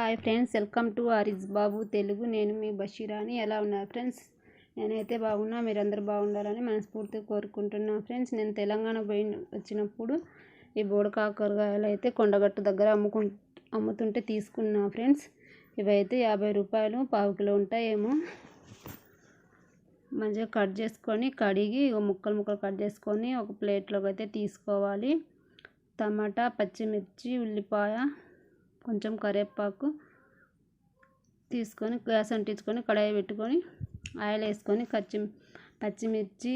Hi friends welcome to Ariz Babu Telugu నేను మీ బషీరాని. ఎలా ఉన్నారు ఫ్రెండ్స్ నేనైతే బాగున్నా. మీరందరూ బాగుండాలని మనస్ఫూర్తిగా కోరుకుంటున్నా ఫ్రెండ్స్ నేను తెలంగాణ పోయి వచ్చినప్పుడు ఈ బోడకాకరకాయలు అయితే కొండగట్టు దగ్గర అమ్ముకు అమ్ముతుంటే తీసుకున్నా ఫ్రెండ్స్ ఇవైతే యాభై రూపాయలు పావు కిలో ఉంటాయేమో. మంచిగా కట్ చేసుకొని కడిగి ముక్కలు ముక్కలు కట్ చేసుకొని ఒక ప్లేట్లోకి అయితే తీసుకోవాలి. టమాటా పచ్చిమిర్చి ఉల్లిపాయ కొంచెం కరివేపాకు తీసుకొని గ్యాస్ అంటించుకొని కడాయి పెట్టుకొని ఆయిల్ వేసుకొని పచ్చి పచ్చిమిర్చి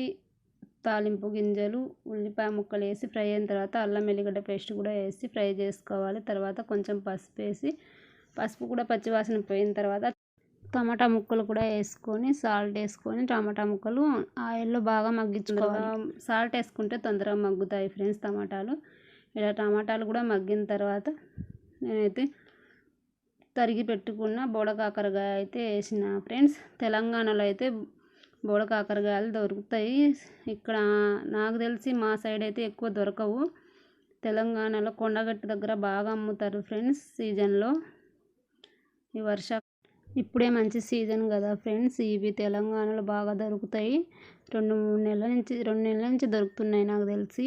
తాలింపు గింజలు ఉల్లిపాయ ముక్కలు వేసి ఫ్రై అయిన తర్వాత అల్లం వెల్లిగడ్డ పేస్ట్ కూడా వేసి ఫ్రై చేసుకోవాలి. తర్వాత కొంచెం పసుపు వేసి పసుపు కూడా పచ్చివాసన పోయిన తర్వాత టమాటా ముక్కలు కూడా వేసుకొని సాల్ట్ వేసుకొని టమాటా ముక్కలు ఆయిల్లో బాగా మగ్గించుకోవాలి. సాల్ట్ వేసుకుంటే తొందరగా మగ్గుతాయి ఫ్రెండ్స్ టమాటాలు. ఇలా టమాటాలు కూడా మగ్గిన తర్వాత నేనైతే తరిగి పెట్టుకున్న బోడకాకరకాయ అయితే వేసిన. ఫ్రెండ్స్ తెలంగాణలో అయితే బోడకాకరకాయలు దొరుకుతాయి. ఇక్కడ నాకు తెలిసి మా సైడ్ అయితే ఎక్కువ దొరకవు. తెలంగాణలో కొండగట్టు దగ్గర బాగా అమ్ముతారు ఫ్రెండ్స్ సీజన్లో. ఈ వర్ష ఇప్పుడే మంచి సీజన్ కదా ఫ్రెండ్స్. ఇవి తెలంగాణలో బాగా దొరుకుతాయి. రెండు మూడు నెలల నుంచి రెండు నెలల నుంచి దొరుకుతున్నాయి నాకు తెలిసి.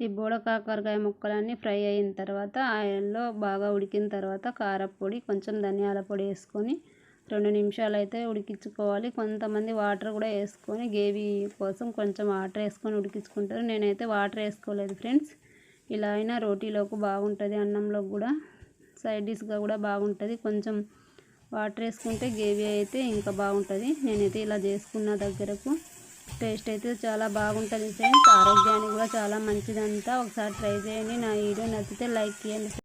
ఈ బోడ కాకరకాయ ముక్కలన్నీ ఫ్రై అయిన తర్వాత ఆయిల్లో బాగా ఉడికిన తర్వాత కారపొడి కొంచెం ధనియాల పొడి వేసుకొని రెండు నిమిషాలు అయితే ఉడికించుకోవాలి. కొంతమంది వాటర్ కూడా వేసుకొని గ్రేవీ కోసం కొంచెం వాటర్ వేసుకొని ఉడికించుకుంటారు. నేనైతే వాటర్ వేసుకోలేదు ఫ్రెండ్స్. ఇలా అయినా రోటీలోకి బాగుంటుంది అన్నంలో కూడా సైడ్ డిష్గా కూడా బాగుంటుంది. కొంచెం వాటర్ వేసుకుంటే గ్రేవీ అయితే ఇంకా బాగుంటుంది. నేనైతే ఇలా చేసుకున్న దగ్గరకు టేస్ట్ అయితే చాలా బాగుంటుంది ఫ్రెండ్స్. ఆరోగ్యానికి కూడా చాలా మంచిదంతా. ఒకసారి ట్రై చేయండి. నా వీడియో నచ్చితే లైక్ చేయండి.